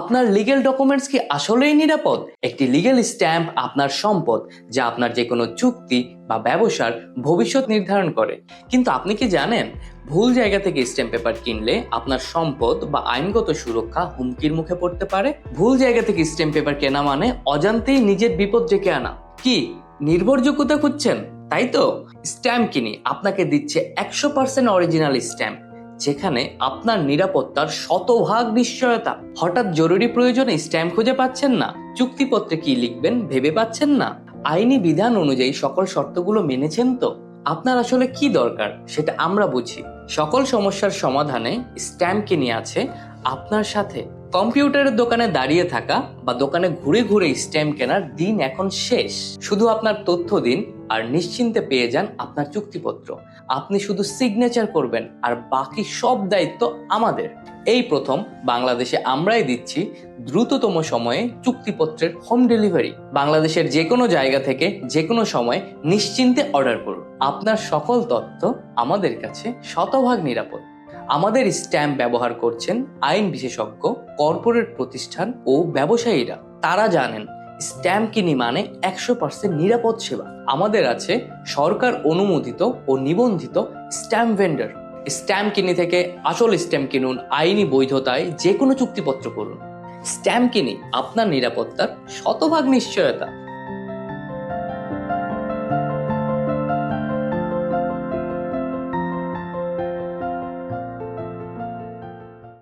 আপনার legal documents কি আসলেই নিরাপদ? একটি লিগেল স্ট্যাম্প আপনার সম্পদ, যা আপনার যে কোনো চুক্তি বা ব্যবসার ভবিষ্যৎ নির্ধারণ করে। কিন্তু আপনি কি জানেন, ভুল জায়গা থেকে স্ট্যাম্প পেপার কিনলে আপনার সম্পদ বা আইনগত সুরক্ষা হুমকির মুখে পড়তে পারে? ভুল জায়গা থেকে স্ট্যাম্প পেপার কেনা মানে অজান্তেই নিজের বিপদ ডেকে আনা। কি, নির্ভরযোগ্যতা খুঁজছেন? তাই তো? স্ট্যাম্প কিনি, আপনাকে দিচ্ছে একশো পার্সেন্ট অরিজিনাল স্ট্যাম্প যেখানে আপনার নিরাপত্তার শতভাগ নিশ্চয়তা হঠাৎ জরুরি প্রয়োজনে স্ট্যাম্প খুঁজে পাচ্ছেন না। চুক্তিপত্রে কি লিখবেন ভেবে পাচ্ছেন না। আইনি বিধান অনুযায়ী সকল শর্তগুলো মেনেছেন তো? আপনার আসলে কি দরকার সেটা আমরা বুঝি। সকল সমস্যার সমাধানে স্ট্যাম্প কিনে আছে? আপনার সাথে। কম্পিউটারের দোকানে দাঁড়িয়ে থাকা বা দোকানে ঘুরে ঘুরে স্ট্যাম্প কেনার দিন এখন শেষ। শুধু আপনার তথ্য দিন আর নিশ্চিন্তে পেয়ে যান আপনার চুক্তিপত্র। আপনি শুধু সিগনেচার করবেন আর বাকি সব দায়িত্ব আমাদের। এই প্রথম বাংলাদেশে আমরাই দিচ্ছি দ্রুততম সময়ে চুক্তিপত্রের হোম ডেলিভারি বাংলাদেশের যে কোনো জায়গা থেকে যে কোনো সময় নিশ্চিন্তে অর্ডার করুন। আপনার সকল তথ্য আমাদের কাছে শতভাগ নিরাপদ। আমাদের স্ট্যাম্প ব্যবহার করছেন আইন বিশেষজ্ঞ, কর্পোরেট প্রতিষ্ঠান ও ব্যবসায়ীরা। তারা জানেন স্ট্যাম্প কিনি মানে একশো পার্সেন্ট নিরাপদ সেবা। আমাদের আছে সরকার অনুমোদিত ও নিবন্ধিত স্ট্যাম্প ভেন্ডার স্ট্যাম্প কিনি থেকে আসল স্ট্যাম্প কিনুন, আইনি বৈধতায় যে কোনো চুক্তিপত্র করুন। স্ট্যাম্প কিনি আপনার নিরাপত্তার শতভাগ নিশ্চয়তা।